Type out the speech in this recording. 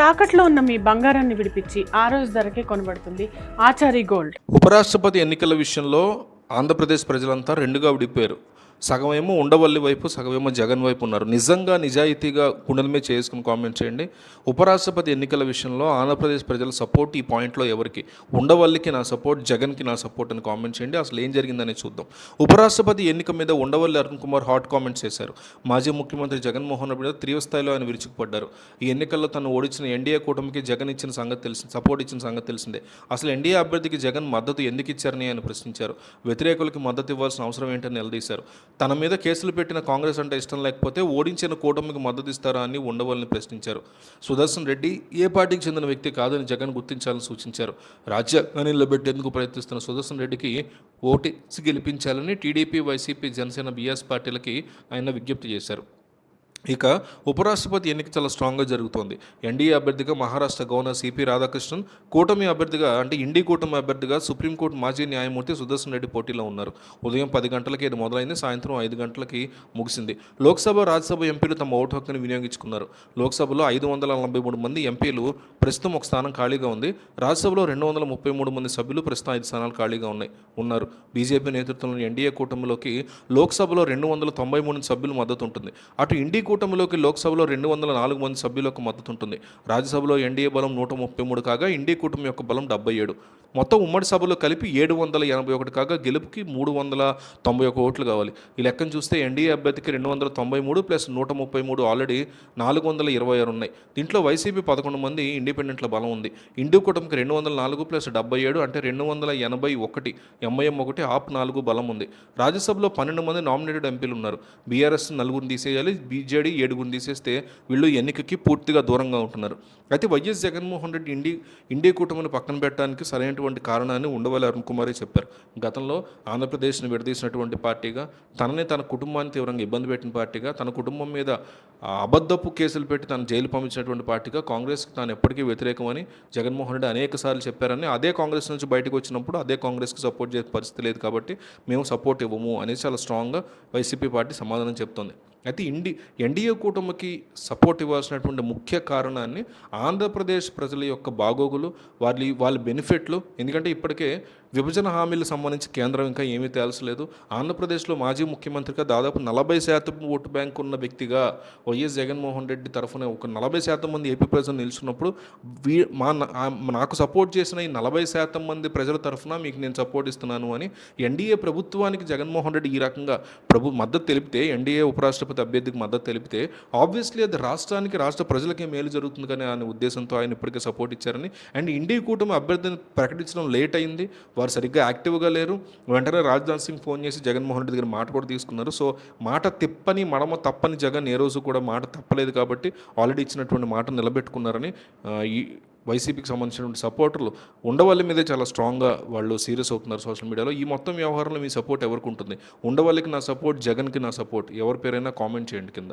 తాకట్లో ఉన్న మీ బంగారాన్ని విడిపించి ఆ రోజు ధరకే కొనబడుతుంది. ఆచారి గోల్డ్. ఉపరాష్ట్రపతి ఎన్నికల విషయంలో ఆంధ్రప్రదేశ్ ప్రజలంతా రెండుగా విడిపోయారు. సగమేమో ఉండవల్లి వైపు సగమేమో జగన్ వైపు ఉన్నారు. నిజంగా నిజాయితీగా గుండెల మీద చేసుకుని కామెంట్ చేయండి. ఉపరాష్ట్రపతి ఎన్నికల విషయంలో ఆంధ్రప్రదేశ్ ప్రజల సపోర్ట్ ఈ పాయింట్లో ఎవరికి? ఉండవల్లికి నా సపోర్ట్ జగన్కి నా సపోర్ట్ అని కామెంట్ చేయండి. అసలు ఏం జరిగిందని చూద్దాం. ఉపరాష్ట్రపతి ఎన్నిక మీద ఉండవల్లి అరుణ్ కుమార్ హాట్ కామెంట్స్ చేశారు. మాజీ ముఖ్యమంత్రి జగన్మోహన్ రెడ్డి మీద తీవ్ర స్థాయిలో ఆయన విరుచుకుపడ్డారు. ఈ ఎన్నికల్లో తను ఓడించిన ఎన్డీఏ కూటమికి జగన్ ఇచ్చిన సంగతి తెలిసింది సపోర్ట్ ఇచ్చిన సంగతి తెలిసిందే. అసలు ఎన్డీఏ అభ్యర్థికి జగన్ మద్దతు ఎందుకు ఇచ్చారని ఆయన ప్రశ్నించారు. వ్యతిరేకులకి మద్దతు ఇవ్వాల్సిన అవసరం ఏంటని నిలదీశారు. తన మీద కేసులు పెట్టిన కాంగ్రెస్ అంటే ఇష్టం లేకపోతే ఓడించిన కూటమికి మద్దతు ఇస్తారా అని ఉండవాలని ప్రశ్నించారు. సుదర్శన్ రెడ్డి ఏ పార్టీకి చెందిన వ్యక్తి కాదని జగన్ గుర్తించాలని సూచించారు. రాజ్యాంగాన్ని నిలబెట్టేందుకు ప్రయత్నిస్తున్న సుదర్శన్ రెడ్డికి ఓటేసి గెలిపించాలని టీడీపీ వైసీపీ జనసేన బీఎస్ పార్టీలకి ఆయన విజ్ఞప్తి చేశారు. ఇక ఉపరాష్ట్రపతి ఎన్నిక చాలా స్ట్రాంగ్గా జరుగుతోంది. ఎన్డీఏ అభ్యర్థిగా మహారాష్ట్ర గవర్నర్ సిపి రాధాకృష్ణన్ కూటమి అభ్యర్థిగా అంటే ఇండి కూటమి అభ్యర్థిగా సుప్రీంకోర్టు మాజీ న్యాయమూర్తి సుదర్శన్ రెడ్డి పోటీలో ఉన్నారు. ఉదయం పది గంటలకి ఇది మొదలైంది సాయంత్రం ఐదు గంటలకి ముగిసింది. లోక్సభ రాజ్యసభ ఎంపీలు తమ ఓటు హక్కుని వినియోగించుకున్నారు. లోక్సభలో ఐదు వందల నలభై మూడు మంది ఎంపీలు ప్రస్తుతం ఒక స్థానం ఖాళీగా ఉంది. రాజ్యసభలో రెండు వందల ముప్పై మూడు మంది సభ్యులు ప్రస్తుతం ఐదు స్థానాలు ఖాళీగా ఉన్నాయి ఉన్నారు. బీజేపీ నేతృత్వంలోని ఎన్డీఏ కూటమిలోకి లోక్సభలో రెండు వందల తొంభై మూడు సభ్యులు మద్దతు ఉంటుంది. అటు ఇండి కూటమిలోకి లోక్సభలో రెండు వందల నాలుగు మంది సభ్యులకు మద్దతు ఉంటుంది రాజ్యసభలో ఎన్డీఏ బలం నూట ముప్పై మూడు కాగా ఇండియా కూటమి యొక్క బలం డెబ్బై ఏడు. మొత్తం ఉమ్మడి సభలో కలిపి ఏడు వందల ఎనభై ఒకటి కాగా గెలుపుకి మూడు వందల తొంభై ఒక ఓట్లు కావాలి. ఈ లెక్కను చూస్తే ఎన్డీఏ అభ్యర్థికి రెండు వందల తొంభై మూడు ప్లస్ నూట ముప్పై మూడు ఆల్రెడీ నాలుగు వందల ఇరవై ఆరు ఉన్నాయి. దీంట్లో వైసీపీ పదకొండు మంది ఇండిపెండెంట్ల బలం ఉంది. ఇండి కూటమికి రెండు వందల నాలుగు ప్లస్ డెబ్బై ఏడు అంటే రెండు వందల ఎనభై ఒకటి ఎంఐఎం ఒకటి ఆప్ నాలుగు బలం ఉంది. రాజ్యసభలో పన్నెండు మంది నామినేటెడ్ ఎంపీలు ఉన్నారు. బీఆర్ఎస్ నలుగురిని తీసేయాలి ఏడు ఏడుగురిని తీసేస్తే వీళ్ళు ఎన్నికకి పూర్తిగా దూరంగా ఉంటున్నారు. అయితే వైఎస్ జగన్మోహన్ రెడ్డి ఇండి ఇండియా కూటమిని పక్కన పెట్టడానికి సరైనటువంటి కారణాన్ని ఉండవల్లి అరుణ్ కుమారే చెప్పారు. గతంలో ఆంధ్రప్రదేశ్ను విడదీసినటువంటి పార్టీగా తనని తన కుటుంబాన్ని తీవ్రంగా ఇబ్బంది పెట్టిన పార్టీగా తన కుటుంబం మీద అబద్ధపు కేసులు పెట్టి తను జైలు పంపించినటువంటి పార్టీగా కాంగ్రెస్కి తాను ఎప్పటికీ వ్యతిరేకమని జగన్మోహన్ రెడ్డి అనేక సార్లు చెప్పారని అదే కాంగ్రెస్ నుంచి బయటకు వచ్చినప్పుడు అదే కాంగ్రెస్కి సపోర్ట్ చేసే పరిస్థితి లేదు కాబట్టి మేము సపోర్ట్ ఇవ్వము అనేది చాలా స్ట్రాంగ్గా వైసీపీ పార్టీ సమాధానం చెప్తోంది. అయితే ఇండి ఎన్డీఏ కూటమికి సపోర్ట్ ఇవ్వాల్సినటువంటి ముఖ్య కారణాన్ని ఆంధ్రప్రదేశ్ ప్రజల యొక్క బాగోగులు వాళ్ళ వాళ్ళ బెనిఫిట్లు ఎందుకంటే ఇప్పటికే విభజన హామీలకు సంబంధించి కేంద్రం ఇంకా ఏమీ తేల్చలేదు. ఆంధ్రప్రదేశ్లో మాజీ ముఖ్యమంత్రిగా దాదాపు నలభై శాతం ఓటు బ్యాంక్ ఉన్న వ్యక్తిగా వైఎస్ జగన్మోహన్ రెడ్డి తరఫున ఒక నలభై శాతం మంది ఏపీ ప్రజలు నిలుచున్నప్పుడు వీ మా నాకు సపోర్ట్ చేసిన ఈ నలభై శాతం మంది ప్రజల తరఫున మీకు నేను సపోర్ట్ ఇస్తున్నాను అని ఎన్డీఏ ప్రభుత్వానికి జగన్మోహన్ రెడ్డి ఈ రకంగా ప్రభు మద్దతు తెలిపితే ఎన్డీఏ ఉపరాష్ట్రపతి అభ్యర్థికి మద్దతు తెలిపితే ఆబ్వియస్లీ అది రాష్ట్రానికి రాష్ట్ర ప్రజలకే మేలు జరుగుతుంది కానీ అనే ఉద్దేశంతో ఆయన ఇప్పటికే సపోర్ట్ ఇచ్చారని అండ్ ఇండియా కూటమి అభ్యర్థిని ప్రకటించడం లేట్ అయింది. వారు సరిగ్గా యాక్టివ్గా లేరు. వెంటనే రాజ్నాథ్ సింగ్ ఫోన్ చేసి జగన్మోహన్ రెడ్డి దగ్గర మాట కూడా తీసుకున్నారు. సో మాట తిప్పని మడమ తప్పని జగన్ ఏ రోజు కూడా మాట తప్పలేదు కాబట్టి ఆల్రెడీ ఇచ్చినటువంటి మాట నిలబెట్టుకున్నారని ఈ వైసీపీకి సంబంధించినటువంటి సపోర్టర్లు ఉండవల్లి మీదే చాలా స్ట్రాంగ్గా వాళ్ళు సీరియస్ అవుతున్నారు సోషల్ మీడియాలో. ఈ మొత్తం వ్యవహారంలో మీ సపోర్ట్ ఎవరికి ఉంటుంది? ఉండవల్లికి నా సపోర్ట్ జగన్కి నా సపోర్ట్. ఎవరి పేరైనా కామెంట్ చేయండి కింద.